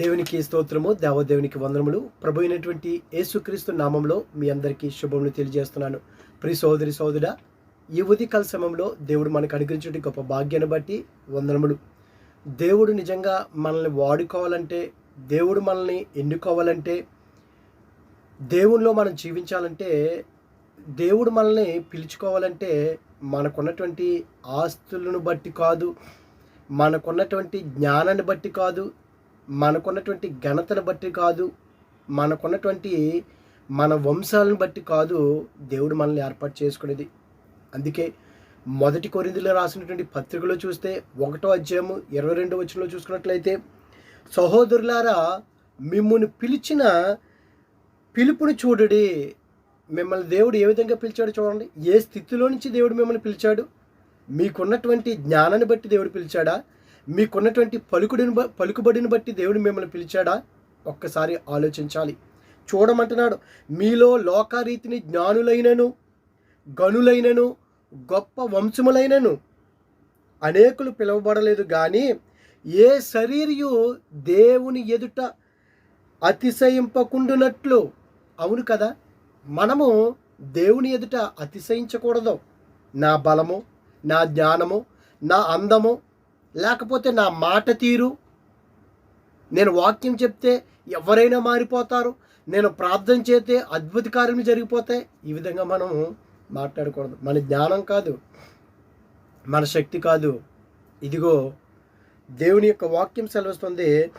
దేవునికి స్తోత్రము దేవదేవునికి వందనములు. ప్రభు అయినటువంటి యేసుక్రీస్తు నామంలో మీ అందరికీ శుభములు తెలియజేస్తున్నాను. ప్రి సోదరి సోదరుడా ఈ ఉదికాల సమయంలో దేవుడు మనకు అనుగ్రహించే గొప్ప భాగ్యాన్ని బట్టి వందనములు. దేవుడు నిజంగా మనల్ని వాడుకోవాలంటే దేవుడు మనల్ని ఎన్నుకోవాలంటే దేవునిలో మనం జీవించాలంటే దేవుడు మనల్ని పిలుచుకోవాలంటే మనకున్నటువంటి ఆస్తులను బట్టి కాదు మనకున్నటువంటి జ్ఞానాన్ని బట్టి కాదు మనకున్నటువంటి ఘనతను బట్టి కాదు మనకున్నటువంటి మన వంశాలను బట్టి కాదు దేవుడు మనల్ని ఏర్పాటు చేసుకునేది. అందుకే మొదటి కొరిందులో రాసినటువంటి పత్రికలో చూస్తే ఒకటో అధ్యాయము ఇరవై రెండో వచనంలో చూసుకున్నట్లయితే సహోదరులారా మిమ్మల్ని పిలిచిన పిలుపుని చూడుడి. మిమ్మల్ని దేవుడు ఏ విధంగా పిలిచాడు చూడండి. ఏ స్థితిలో నుంచి దేవుడు మిమ్మల్ని పిలిచాడు? మీకున్నటువంటి జ్ఞానాన్ని బట్టి దేవుడు పిలిచాడా? మీకున్నటువంటి పలుకుడిని పలుకుబడిని బట్టి దేవుడు మిమ్మల్ని పిలిచాడా? ఒక్కసారి ఆలోచించాలి. చూడమంటున్నాడు మీలో లోకారీతిని జ్ఞానులైనను గనులైనను గొప్ప వంశములైనను అనేకులు పిలువబడలేదు కానీ ఏ శరీరయు దేవుని ఎదుట అతిశయింపకుండునట్లు? అవును కదా మనము దేవుని ఎదుట అతిశయించకూడదు. నా బలము నా జ్ఞానము నా అందము లేకపోతే నా మాట తీరు? నేను వాక్యం చెప్తే ఎవరైనా మారిపోతారు. నేను ప్రార్థన చేస్తే అద్భుత కార్యములు జరిగిపోతాయి. ఈ విధంగా మనం మాట్లాడకూడదు. మన జ్ఞానం కాదు. మన శక్తి కాదు. ఇదిగో దేవుని యొక్క వాక్యం సెలవుస్తుంది.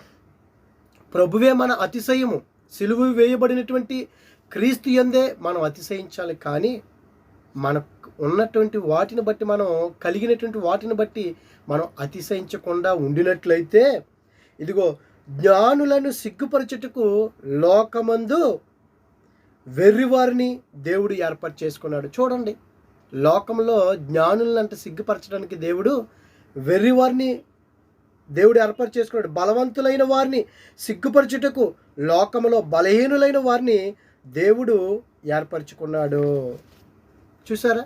ప్రభువే మన అతిశయము. సిలువు వేయబడినటువంటి క్రీస్తు ఎందే మనం అతిశయించాలి. కానీ మన ఉన్నటువంటి వాటిని బట్టి మనం కలిగినటువంటి వాటిని బట్టి మనం అతిశయించకుండా ఉండినట్లయితే ఇదిగో జ్ఞానులను సిగ్గుపరచుటకు లోకమందు వెర్రివారిని దేవుడు ఏర్పాటు చేసుకున్నాడు. చూడండి లోకంలో జ్ఞానులను అంటే సిగ్గుపరచడానికి దేవుడు వెర్రివారిని దేవుడు ఏర్పాటు చేసుకున్నాడు. బలవంతులైన వారిని సిగ్గుపరచుటకు లోకములో బలహీనులైన వారిని దేవుడు ఏర్పరచుకున్నాడు. చూసారా?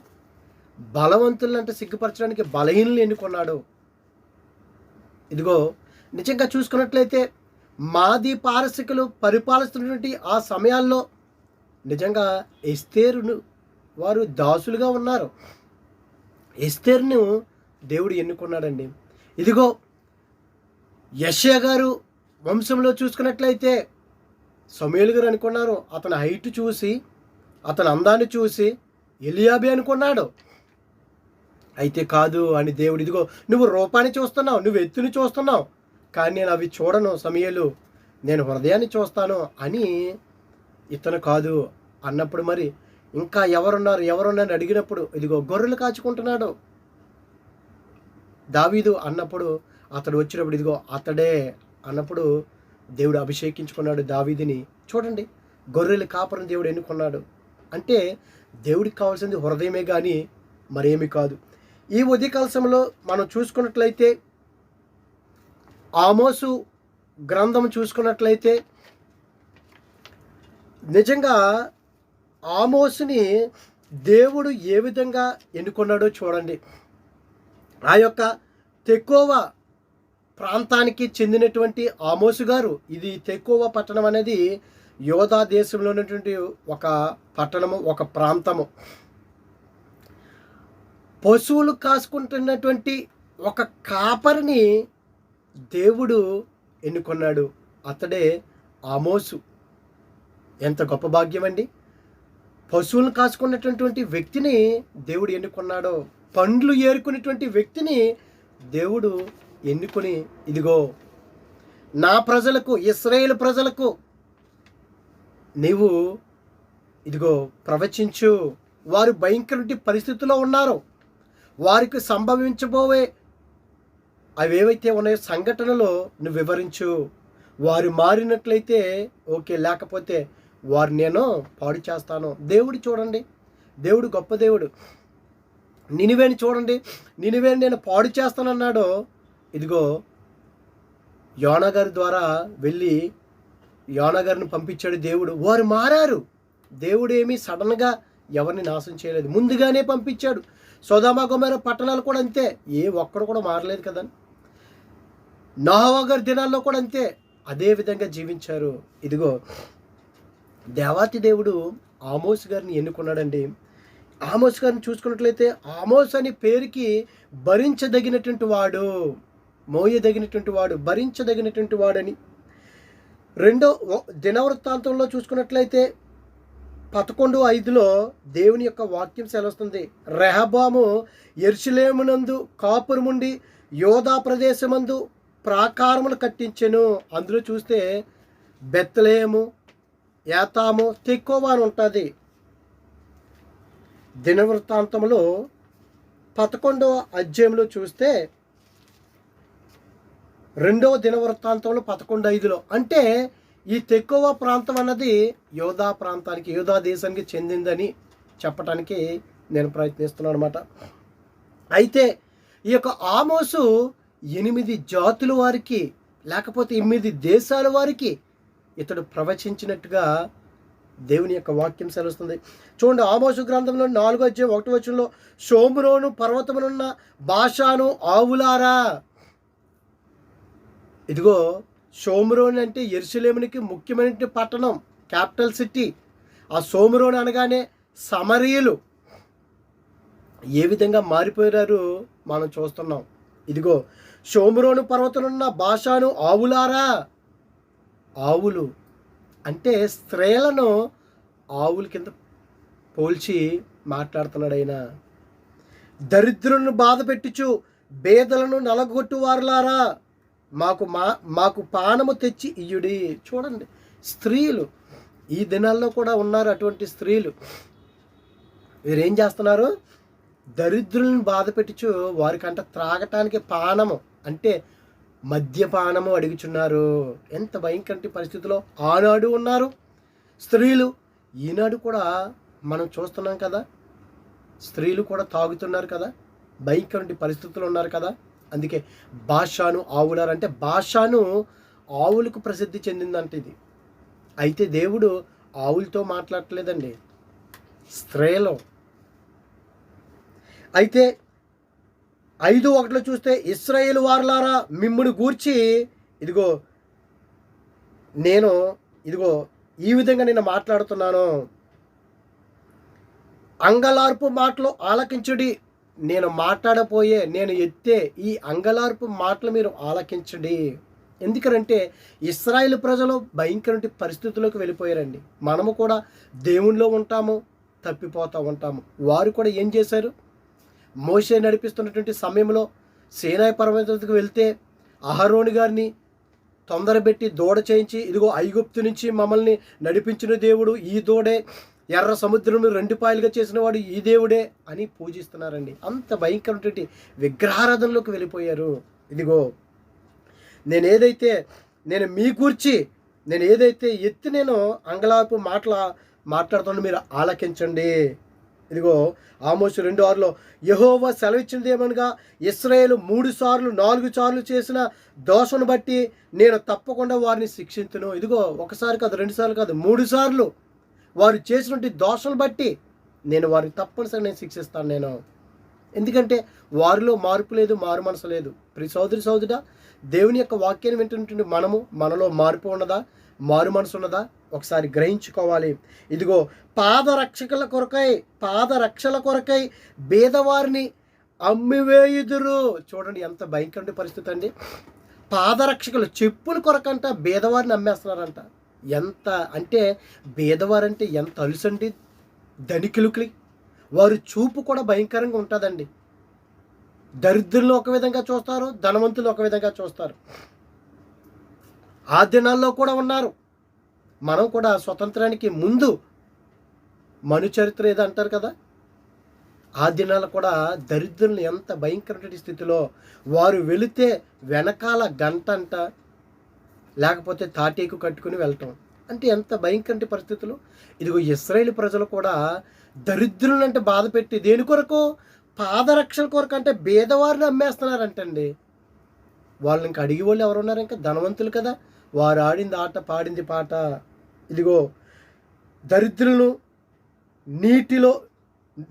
బలవంతులను అంటే సిగ్గుపరచడానికి బలహీనులు ఎన్నుకున్నాడు? ఇదిగో నిజంగా చూసుకున్నట్లయితే మాది పారసికులు పరిపాలిస్తున్నటువంటి ఆ సమయాల్లో నిజంగా ఎస్తేరును వారు దాసులుగా ఉన్నారు. ఎస్తేరును దేవుడు ఎన్నుకున్నాడండి. ఇదిగో యశ్యా గారు వంశంలో చూసుకున్నట్లయితే సమయలు గారు అనుకున్నారు. అతని హైట్ చూసి అతని అందాన్ని చూసి ఎలియాబి అనుకున్నాడు. అయితే కాదు అని దేవుడు ఇదిగో నువ్వు రూపాన్ని చూస్తున్నావు నువ్వు ఎత్తుని చూస్తున్నావు కానీ నేను అవి చూడను సమయలు నేను హృదయాన్ని చూస్తాను అని ఇతను కాదు అన్నప్పుడు మరి ఇంకా ఎవరున్నారు? ఎవరున్నారు అడిగినప్పుడు ఇదిగో గొర్రెలు కాచుకుంటున్నాడు. దావీదు అన్నప్పుడు అతడు వచ్చినప్పుడు ఇదిగో అతడే అన్నప్పుడు దేవుడు అభిషేకించుకున్నాడు దావీదిని. చూడండి గొర్రెలు కాపరం దేవుడు ఎన్నుకున్నాడు. అంటే దేవుడికి కావాల్సింది హృదయమే కానీ మరేమి కాదు. ఈ ఉదయకాల మనం చూసుకున్నట్లయితే ఆమోసు గ్రంథం చూసుకున్నట్లయితే నిజంగా ఆమోసుని దేవుడు ఏ విధంగా ఎన్నుకున్నాడో చూడండి. ఆ యొక్క తెకోవ ప్రాంతానికి చెందినటువంటి ఆమోసు గారు ఇది తెకోవ పట్టణం అనేది యోధా దేశంలో ఉన్నటువంటి ఒక పట్టణము ఒక ప్రాంతము. పశువులు కాసుకుంటున్నటువంటి ఒక కాపరిని దేవుడు ఎన్నుకున్నాడు. అతడే ఆమోసు. ఎంత గొప్ప భాగ్యం అండి పశువులను కాసుకున్నటువంటి వ్యక్తిని దేవుడు ఎన్నుకున్నాడో పండ్లు ఏరుకునేటువంటి వ్యక్తిని దేవుడు ఎన్నుకుని ఇదిగో నా ప్రజలకు ఇస్రాయేల్ ప్రజలకు నీవు ఇదిగో ప్రవచించు. వారు భయంకరటి పరిస్థితుల్లో ఉన్నారు. వారికి సంభవించబోవే అవేవైతే ఉన్నాయో సంఘటనలో నువ్వు వివరించు. వారు మారినట్లయితే ఓకే లేకపోతే వారు నేను పాడు చేస్తాను. దేవుడు చూడండి. దేవుడు గొప్ప దేవుడు. నినివేని చూడండి. నినివేని నేను పాడు చేస్తానన్నాడు ఇదిగో యోనగారి ద్వారా వెళ్ళి యోనగారిని పంపించాడు దేవుడు. వారు మారారు. దేవుడు ఏమీ సడన్గా ఎవరిని నాశనం చేయలేదు. ముందుగానే పంపించాడు. సోదామ పట్టణాలు కూడా అంతే. ఏ ఒక్కడు కూడా మారలేదు కదా. నోహవా గారి దినాల్లో కూడా అంతే. అదే విధంగా జీవించారు. ఇదిగో దేవాతి దేవుడు ఆమోస్ గారిని ఎన్నుకున్నాడండి. ఆమోస్ గారిని చూసుకున్నట్లయితే ఆమోస్ అనే పేరుకి భరించదగినటువంటి వాడు మోయదగినటువంటి వాడు భరించదగినటువంటి వాడని. రెండో దినవృత్తాంతంలో చూసుకున్నట్లయితే పదకొండు ఐదులో దేవుని యొక్క వాక్యం సెలవుస్తుంది. రెహబాము ఎర్షులేమునందు కాపురముండి యోధా ప్రదేశమందు ప్రాకారములు కట్టించెను. అందులో చూస్తే బెత్తలేము ఏతాము తెక్కువ అని ఉంటుంది. దినవృత్తాంతంలో పదకొండవ అధ్యాయంలో చూస్తే రెండవ దినవృత్తాంతంలో పదకొండు ఐదులో. అంటే ఈ తెక్కువ ప్రాంతం అన్నది యోధా ప్రాంతానికి యోధా దేశానికి చెందిందని చెప్పటానికి నేను ప్రయత్నిస్తున్నాను అనమాట అయితే ఈ యొక్క ఆమోసు ఎనిమిది జాతుల వారికి లేకపోతే ఎనిమిది దేశాల వారికి ఇతడు ప్రవచించినట్టుగా దేవుని యొక్క వాక్యం సెలవుస్తుంది. చూడండి ఆమోసు గ్రంథంలో నాలుగో అధ్యాయం ఒకటి వచ్చంలో సోమురోను పర్వతమునున్న భాషాను ఆవులారా. ఇదిగో షోమ్రోన్ అంటే ఎరుసలేమునికి ముఖ్యమైన పట్టణం క్యాపిటల్ సిటీ. ఆ సోమరోన్ అనగానే సమరీయులు. ఏ విధంగా మారిపోయారు మనం చూస్తున్నాం. ఇదిగో సోమురోను పర్వతనున్న భాషను ఆవులారా? ఆవులు. అంటే స్త్రీలను ఆవుల కింద పోల్చి మాట్లాడుతున్నాడు ఆయన. దరిద్రులను బాధ పెట్టిచు బేదలను నలగొట్టు వారులారా మాకు మా మాకు పానము తెచ్చి ఇయ్యుడి. చూడండి స్త్రీలు ఈ దినాల్లో కూడా ఉన్నారు అటువంటి స్త్రీలు. వీరేం చేస్తున్నారు? దరిద్రులను బాధ పెట్టించు వారికంట త్రాగటానికి పానము అంటే మద్యపానము అడుగుచున్నారు. ఎంత భయంకర పరిస్థితిలో ఆనాడు ఉన్నారు. స్త్రీలు ఈనాడు కూడా మనం చూస్తున్నాం కదా స్త్రీలు కూడా తాగుతున్నారు కదా భయంకర పరిస్థితులు ఉన్నారు కదా. అందుకే భాషాను ఆవులారు అంటే భాషాను ఆవులకు ప్రసిద్ధి చెందిందంట ఇది. అయితే దేవుడు ఆవులతో మాట్లాడలేదండి స్త్రీలో. అయితే ఐదు ఒకటిలో చూస్తే ఇస్రాయేల్ వారులారా మిమ్ముని గూర్చి ఇదిగో నేను ఇదిగో ఈ విధంగా నేను మాట్లాడుతున్నాను. అంగలార్పు మాటలు ఆలకించుడి. నేను మాట్లాడపోయే నేను ఎత్తే ఈ అంగలార్పు మాటలు మీరు ఆలకించండి. ఎందుకంటే ఇస్రాయేల్ ప్రజలు భయంకర పరిస్థితుల్లోకి వెళ్ళిపోయారండి. మనము కూడా దేవుణ్ణిలో ఉంటాము తప్పిపోతూ ఉంటాము. వారు కూడా ఏం చేశారు? మోసే నడిపిస్తున్నటువంటి సమయంలో సేనాయ పర్వతానికి వెళ్తే అహరోని గారిని తొందరబెట్టి దూడ చేయించి ఇదిగో ఐగుప్తు నుంచి మమ్మల్ని నడిపించిన దేవుడు ఈ దూడే ఎర్ర సముద్రం రెండు పాయలుగా చేసిన వాడు ఈ దేవుడే అని పూజిస్తున్నారండి. అంత భయంకరమైనటువంటి విగ్రహారాధనలోకి వెళ్ళిపోయారు. ఇదిగో నేను ఏదైతే నేను మీ కూర్చి నేను ఏదైతే ఎత్తి నేను అంగలాపు మాటల మాట్లాడుతున్నా మీరు ఆలకించండి. ఇదిగో ఆమోసు రెండు ఆరులో యహోవా సెలవిచ్చినది ఏమనగా ఇస్రాయేల్ మూడు సార్లు నాలుగు సార్లు చేసిన దోషను బట్టి నేను తప్పకుండా వారిని శిక్షించును ఇదిగో ఒకసారి కాదు రెండు సార్లు కాదు మూడు సార్లు వారు చేసినటువంటి దోషలు బట్టి నేను వారిని తప్పనిసరి నేను శిక్షిస్తాను నేను. ఎందుకంటే వారిలో మార్పు లేదు మారు మనసు లేదు. ప్రతి సోదరి సోదరుడా దేవుని యొక్క వాక్యాన్ని వింటున్నటువంటి మనము మనలో మార్పు ఉన్నదా మారు మనసు ఉన్నదా ఒకసారి గ్రహించుకోవాలి. ఇదిగో పాదరక్షకుల కొరకై పాదరక్షల కొరకై బీదవారిని అమ్మివేయుదురు. చూడండి ఎంత భయంకర పరిస్థితి అండి. పాదరక్షకులు చెప్పుల కొరకంట బీదవారిని అమ్మేస్తున్నారంట. ఎంత అంటే బీదవారంటే ఎంత అలుసండి? ధనికులుకి వారి చూపు కూడా భయంకరంగా ఉంటుందండి. దరిద్రులను ఒక విధంగా చూస్తారు ధనవంతులు ఒక విధంగా చూస్తారు. ఆ దినాల్లో కూడా ఉన్నారు. మనం కూడా స్వతంత్రానికి ముందు మను చరిత్ర ఏదో అంటారు కదా? ఆ దినాలు కూడా దరిద్రులను ఎంత భయంకరమైన స్థితిలో వారు వెళితే వెనకాల గంట అంట లేకపోతే తాటేకు కట్టుకుని వెళ్ళటం అంటే ఎంత భయంకరంటి పరిస్థితులు. ఇదిగో ఇస్రాయేల్ ప్రజలు కూడా దరిద్రులను అంటే బాధ పెట్టి దేని కొరకు? పాదరక్షల కొరకు అంటే బీదవారిని అమ్మేస్తున్నారంటండి. వాళ్ళని ఇంకా అడిగి వాళ్ళు ఎవరు ఉన్నారు? ఇంకా ధనవంతులు కదా. వారు ఆడింది ఆట పాడింది పాట. ఇదిగో దరిద్రులను నీటిలో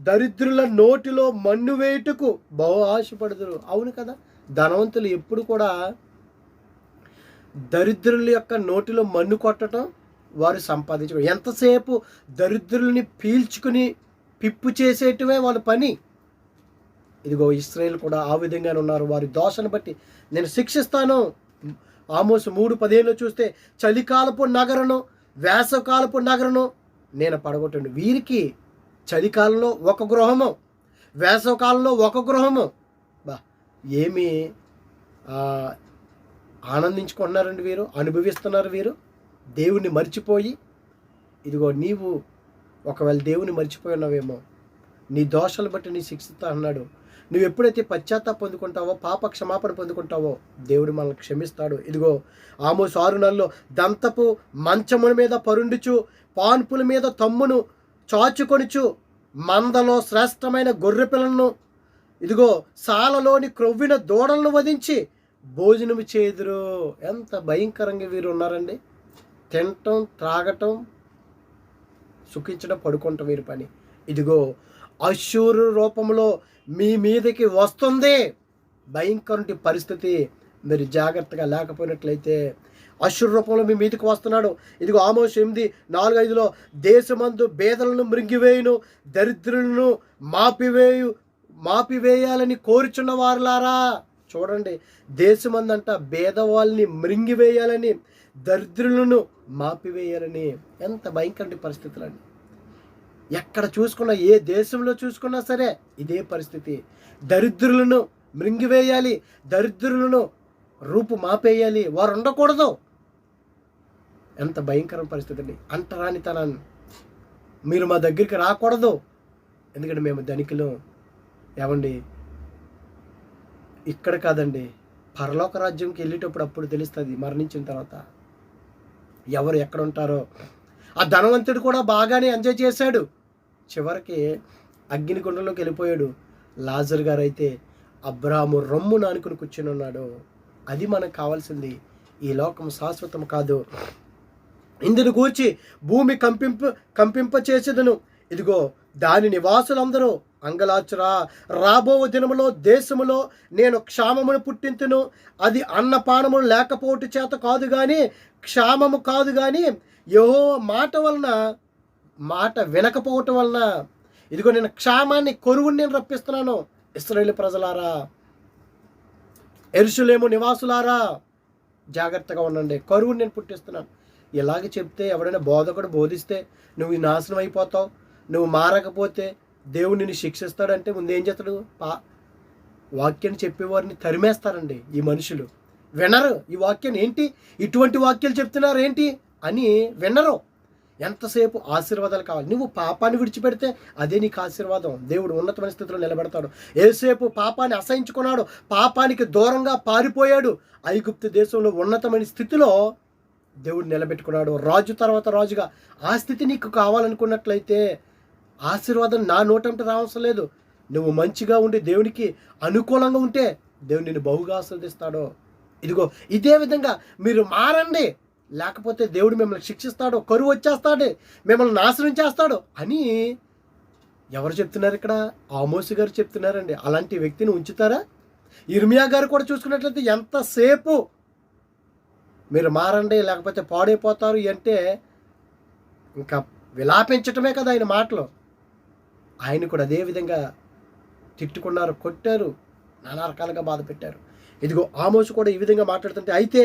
దరిద్రుల నోటిలో మన్ను వేయుటకు బహు ఆశపడుదురు. అవును కదా. ధనవంతులు ఎప్పుడు కూడా దరిద్రుల యొక్క నోటిలో మన్ను కొట్టడం వారు సంపాదించడం ఎంతసేపు దరిద్రుల్ని పీల్చుకుని పిప్పు చేసేటమే వాళ్ళ పని? ఇదిగో ఇస్రాయేల్ కూడా ఆ విధంగానే ఉన్నారు. వారి దోషను బట్టి నేను శిక్షిస్తాను. ఆమోసు మూడు పదిహేనులో చూస్తే చలికాలపు నగరను వేసవకాలపు నగరను నేను పడగొట్టండి వీరికి చలికాలంలో ఒక గృహము వేసవకాలంలో ఒక గృహము. బా ఏమి ఆనందించుకుంటున్నారండి వీరు అనుభవిస్తున్నారు వీరు. దేవుణ్ణి మర్చిపోయి ఇదిగో నీవు ఒకవేళ దేవుని మర్చిపోయి ఉన్నావేమో నీ దోషాలు బట్టి నీ శిక్షిస్తా అన్నాడు. నువ్వు ఎప్పుడైతే పశ్చాత్తాప పొందుకుంటావో పాప క్షమాపణ పొందుకుంటావో దేవుడు మనల్ని క్షమిస్తాడు. ఇదిగో ఆమోసు ఆరు నెలల్లో దంతపు మంచముల మీద పరుండుచు పాన్పుల మీద తమ్మును చాచుకొనుచు మందలో శ్రేష్టమైన గొర్రె పిల్లలను ఇదిగో సాలలోని క్రొవ్విన దూడలను వధించి భోజనము చేదురు ఎంత భయంకరంగా వీరు ఉన్నారండి. తినటం త్రాగటం సుఖించడం పడుకుంటాం వీరి పని. ఇదిగో అశూరు రూపంలో మీ మీదకి వస్తుంది. భయంకరటి పరిస్థితి. మీరు జాగ్రత్తగా లేకపోయినట్లయితే అశుర్ రూపంలో మీ మీదకి వస్తున్నాడు. ఇదిగో ఆమోష ఎనిమిది నాలుగు ఐదులో దేశమందు బేదలను మృంగివేయును దరిద్రులను మాపివేయు మాపివేయాలని కోరుచున్న వారులారా. చూడండి దేశమందంట భేదవాళ్ళని మృంగివేయాలని దరిద్రులను మాపివేయాలని. ఎంత భయంకరమైన పరిస్థితులండి. ఎక్కడ చూసుకున్నా ఏ దేశంలో చూసుకున్నా సరే ఇదే పరిస్థితి. దరిద్రులను మృంగివేయాలి దరిద్రులను రూపు మాపేయాలి వారు ఉండకూడదు. ఎంత భయంకర పరిస్థితి అండి అంటరానితనాన్ని మీరు మా దగ్గరికి రాకూడదు. ఎందుకంటే మేము ధనికులు. ఏమండి? ఇక్కడ కాదండి. పరలోక రాజ్యంకి వెళ్ళేటప్పుడు అప్పుడు తెలుస్తుంది మరణించిన తర్వాత. ఎవరు ఎక్కడ ఉంటారో. ఆ ధనవంతుడు కూడా బాగానే ఎంజాయ్ చేశాడు. చివరికి అగ్నిగుండంలోకి వెళ్ళిపోయాడు. లాజర్ గారు అయితే అబ్రాము రొమ్ము నానుకుని కూర్చుని ఉన్నాడు. అది మనకు కావాల్సింది. ఈ లోకం శాశ్వతం కాదు. ఇందును గూర్చి భూమి కంపింప కంపింప చేసేదను ఇదిగో దాని నివాసులందరూ అంగలాచురా రాబో దినములో దేశములో నేను క్షామమును పుట్టింతును. అది అన్నపానములు లేకపోవట చేత కాదు కానీ క్షామము కాదు కానీ యహో మాట వలన మాట వినకపోవటం వలన ఇదిగో నేను క్షామాన్ని కొరువుని నేను రప్పిస్తున్నాను. ఇస్రాయేల్ ప్రజలారా ఎరుషులేము నివాసులారా జాగ్రత్తగా ఉండండి. కరువుని నేను పుట్టిస్తున్నాను. ఇలాగ చెప్తే ఎవడైనా బోధకుడు బోధిస్తే నువ్వు నాశనం అయిపోతావు. నువ్వు మారకపోతే దేవుడు నిన్ను శిక్షిస్తాడంటే ముందు ఏం చేస్తాడు? పా వాక్యాన్ని చెప్పేవారిని తరిమేస్తారండి ఈ మనుషులు. వినరు ఈ వాక్యం ఏంటి? ఇటువంటి వాక్యాలు చెప్తున్నారు ఏంటి? అని వినరు. ఎంతసేపు ఆశీర్వాదాలు కావాలి? నువ్వు పాపాన్ని విడిచిపెడితే అదే నీకు ఆశీర్వాదం. దేవుడు ఉన్నతమైన స్థితిలో నిలబెడతాడు. ఏసేపు పాపాన్ని అసహించుకున్నాడు. పాపానికి దూరంగా పారిపోయాడు. ఐగుప్తు దేశంలో ఉన్నతమైన స్థితిలో దేవుడు నిలబెట్టుకున్నాడు. రాజు తర్వాత రాజుగా ఆ స్థితి నీకు కావాలనుకున్నట్లయితే ఆశీర్వాదం నా నోటంట రావసం లేదు నువ్వు మంచిగా ఉండి దేవునికి అనుకూలంగా ఉంటే దేవుడు నిన్ను బహుగా ఆస్వాదిస్తాడు ఇదిగో ఇదే విధంగా మీరు మారండి. లేకపోతే దేవుడు మిమ్మల్ని శిక్షిస్తాడు కరువు వచ్చేస్తాడు మిమ్మల్ని నాశనం చేస్తాడు అని ఎవరు చెప్తున్నారు ఇక్కడ? ఆమోసి గారు చెప్తున్నారండి. అలాంటి వ్యక్తిని ఉంచుతారా? ఇర్మియా గారు కూడా చూసుకున్నట్లయితే ఎంతసేపు మీరు మారండి లేకపోతే పాడైపోతారు అంటే ఇంకా విలాపించటమే కదా ఆయన మాటలు. ఆయన కూడా అదే విధంగా తిట్టుకున్నారు కొట్టారు నానా రకాలుగా బాధ పెట్టారు. ఇదిగో ఆమోసు కూడా ఈ విధంగా మాట్లాడుతుంటే అయితే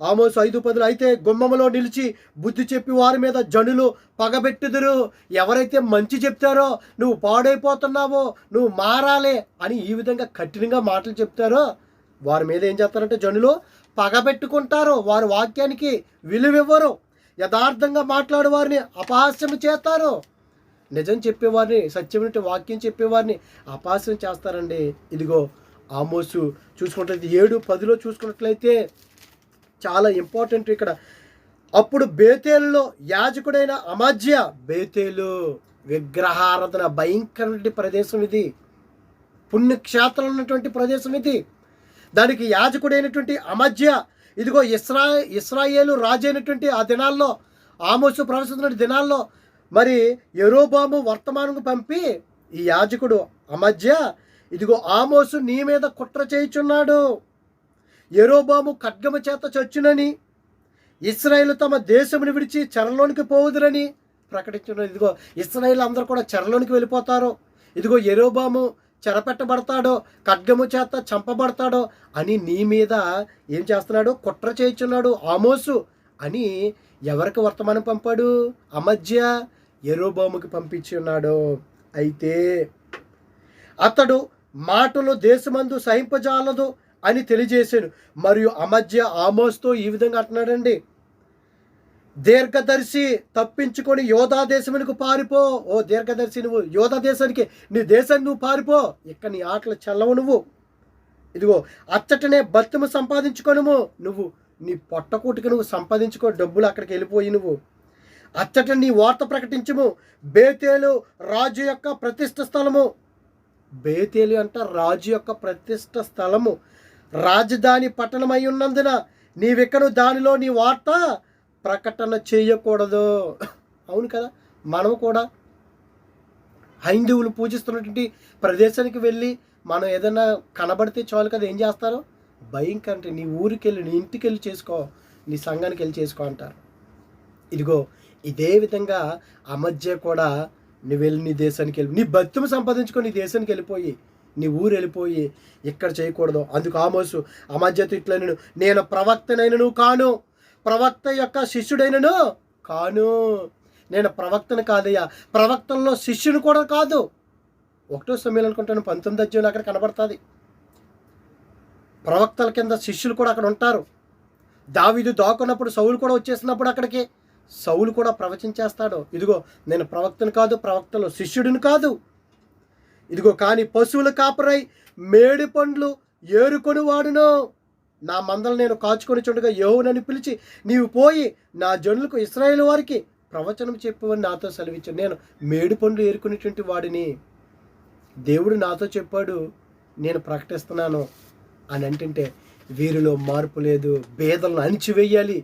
ఆమోసు ఐదు పదులు అయితే గుమ్మములో నిలిచి బుద్ధి చెప్పి వారి మీద జనులు పగబెట్టుదురు. ఎవరైతే మంచి చెప్తారో నువ్వు పాడైపోతున్నావో నువ్వు మారాలే అని ఈ విధంగా కఠినంగా మాటలు చెప్తారో వారి మీద ఏం చేస్తారంటే జనులు పగబెట్టుకుంటారు. వారి వాక్యానికి విలువివ్వరు. యథార్థంగా మాట్లాడే వారిని అపహాస్యం చేస్తారు. నిజం చెప్పేవారిని సత్యమైన వాక్యం చెప్పేవారిని అపహాస్యం చేస్తారండి. ఇదిగో ఆమోసు చూసుకున్నట్లయితే ఏడు పదిలో చూసుకున్నట్లయితే చాలా ఇంపార్టెంట్ ఇక్కడ. అప్పుడు బేతేలులో యాజకుడైన అమాజ్య బేతేలు విగ్రహారాధన భయంకరమైన ప్రదేశం ఇది. పుణ్యక్షేత్రం ఉన్నటువంటి ప్రదేశం ఇది. దానికి యాజకుడైనటువంటి అమధ్య ఇదిగో ఇస్రా ఇస్రాయేలు రాజు అయినటువంటి ఆ దినాల్లో ఆమోసు ప్రవేశించిన దినాల్లో మరి ఎరోబాము వర్తమానంకు పంపి ఈ యాజకుడు అమధ్య ఇదిగో ఆమోసు నీ మీద కుట్ర చేయుచున్నాడు. ఎరోబాము ఖడ్గము చేత చచ్చునని ఇస్రాయేల్ తమ దేశమును విడిచి చెరలోనికి పోవుదురని ప్రకటించిన. ఇదిగో ఇస్రాయేల్ అందరూ కూడా చెరలోనికి వెళ్ళిపోతారు. ఇదిగో ఎరోబాము చెరపెట్టబడతాడో ఖడ్గము చేత చంపబడతాడో అని నీ మీద ఏం చేస్తున్నాడు? కుట్ర చేయుచున్నాడు ఆమోసు అని ఎవరికి వర్తమానం పంపాడు? అమధ్య ఎరోబాముకి పంపించి ఉన్నాడు? అయితే అతడు మాటలు దేశమందు సహింపజాలదు అని తెలియజేశాను. మరియు అమధ్య ఆమోస్తో ఈ విధంగా అంటున్నాడండి. దీర్ఘదర్శి తప్పించుకొని యోధా దేశమునికి పారిపో. ఓ దీర్ఘదర్శి నువ్వు యోధా దేశానికి నీ దేశాన్ని నువ్వు పారిపో. ఇక్కడ నీ ఆటలు చల్లవు నువ్వు. ఇదిగో అచ్చటనే బతుము సంపాదించుకొనుము. నువ్వు నీ పొట్టకూటికి నువ్వు సంపాదించుకో. డబ్బులు అక్కడికి వెళ్ళిపోయి నువ్వు. అచ్చట నీ వార్త ప్రకటించము. బేతేలు రాజు యొక్క ప్రతిష్ఠ స్థలము. బేతేలు అంట రాజు యొక్క ప్రతిష్ఠ స్థలము. రాజధాని పట్టణమై ఉన్నందున నీవిక్కను దానిలో నీ వార్త ప్రకటన చేయకూడదు. అవును కదా? మనం కూడా హైందువులు పూజిస్తున్నటువంటి ప్రదేశానికి వెళ్ళి మనం ఏదైనా కనబడితే చాలు కదా ఏం చేస్తారు? భయం కంటే నీ ఊరికి వెళ్ళి నీ ఇంటికి వెళ్ళి చేసుకో నీ సంఘానికి వెళ్ళి చేసుకో అంటారు. ఇదిగో ఇదే విధంగా అమధ్య కూడా నువ్వు వెళ్ళి నీ దేశానికి వెళ్ళి నీ భక్తిని సంపాదించుకొని నీ దేశానికి వెళ్ళిపోయి నీ ఊరు వెళ్ళిపోయి ఇక్కడ చేయకూడదు. అందుకు ఆమోసు అమధ్యత ఇట్లా నేను నేను ప్రవక్తనైనను కాను. ప్రవక్త యొక్క శిష్యుడైనను కాను. నేను ప్రవక్తను కాదయ్యా. ప్రవక్తల్లో శిష్యుని కూడా కాదు. ఒకటో సమయం అనుకుంటాను పంతొమ్మిది అధ్యాయులు అక్కడ కనబడుతుంది. ప్రవక్తల కింద శిష్యులు కూడా అక్కడ ఉంటారు. దావిదు దాక్కున్నప్పుడు సౌలు కూడా వచ్చేసినప్పుడు అక్కడికి సౌలు కూడా ప్రవచించేస్తాడు. ఇదిగో నేను ప్రవక్తను కాదు ప్రవక్తలు శిష్యుడిని కాదు. ఇదిగో కానీ పశువుల కాపరై మేడి పండ్లు ఏరుకొని వాడును. నా మందలు నేను కాచుకొని చుండగా యెహోవానని పిలిచి నీవు పోయి నా జనులకు ఇస్రాయేల్ వారికి ప్రవచనం చెప్పువని నాతో సెలవిచ్చాను నేను మేడి పండ్లు ఏరుకునేటువంటి వాడిని. దేవుడు నాతో చెప్పాడు నేను ప్రకటిస్తున్నాను అని అంటుంటే వీరిలో మార్పు లేదు భేదలను అణిచివేయాలి.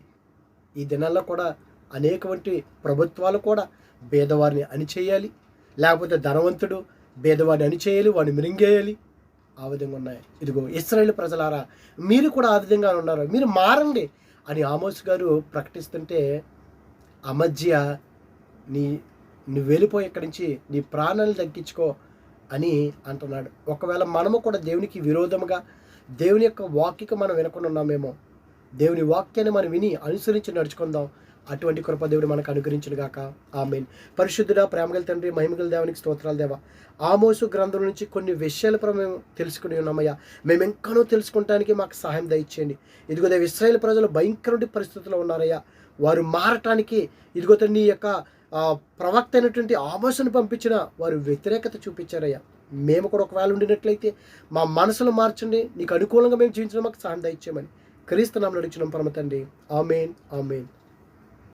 ఈ దినాల్లో కూడా అనేకవంటి ప్రభుత్వాలు కూడా భేదవారిని అణిచేయాలి. లేకపోతే ధనవంతుడు భేదవాడిని అణిచేయాలి వాడిని మిరింగేయాలి. ఆ విధంగా ఉన్నాయి. ఇదిగో ఇస్రాయేల్ ప్రజలారా మీరు కూడా ఆ విధంగా ఉన్నారు. మీరు మారండి అని ఆమోస్ గారు ప్రకటిస్తుంటే అమధ్య నీ నువ్వు వెళ్ళిపోయి ఇక్కడి నుంచి నీ ప్రాణాలు తగ్గించుకో అని అంటున్నాడు. ఒకవేళ మనము కూడా దేవునికి విరోధముగా దేవుని యొక్క వాక్యకు మనం వినకుండా ఉన్నామేమో దేవుని వాక్యాన్ని మనం విని అనుసరించి నడుచుకుందాం. అటువంటి కృప దేవుడు మనకు అనుగ్రహించును గాక. ఆమెన్. పరిశుద్ధుడ ప్రేమగల తండ్రి మహిమగల దేవునికి స్తోత్రాలు దేవా. ఆమోసు గ్రంథం నుంచి కొన్ని విషయాల కూడా మేము తెలుసుకుని ఉన్నామయ్యా. మేము ఎంకనో తెలుసుకుంటానికి మాకు సహాయం దయచేయండి. ఇదిగో దేవ ఇస్రాయేల్ ప్రజలు భయంకరమైన పరిస్థితుల్లో ఉన్నారయ్యా. వారు మారటానికి ఇదిగో నీ యొక్క ప్రవక్త అయినటువంటి ఆమోసును పంపించిన వారు వ్యతిరేకత చూపించారయ్యా. మేము కూడా ఒకవేళ ఉండినట్లయితే మా మనసులు మార్చండి. నీకు అనుకూలంగా మేము జీవించడం మాకు సహాయం దయచేయమని క్రీస్తు నామలు నడిచిన పరమ తండ్రి. ఆమెన్. ఆమెన్.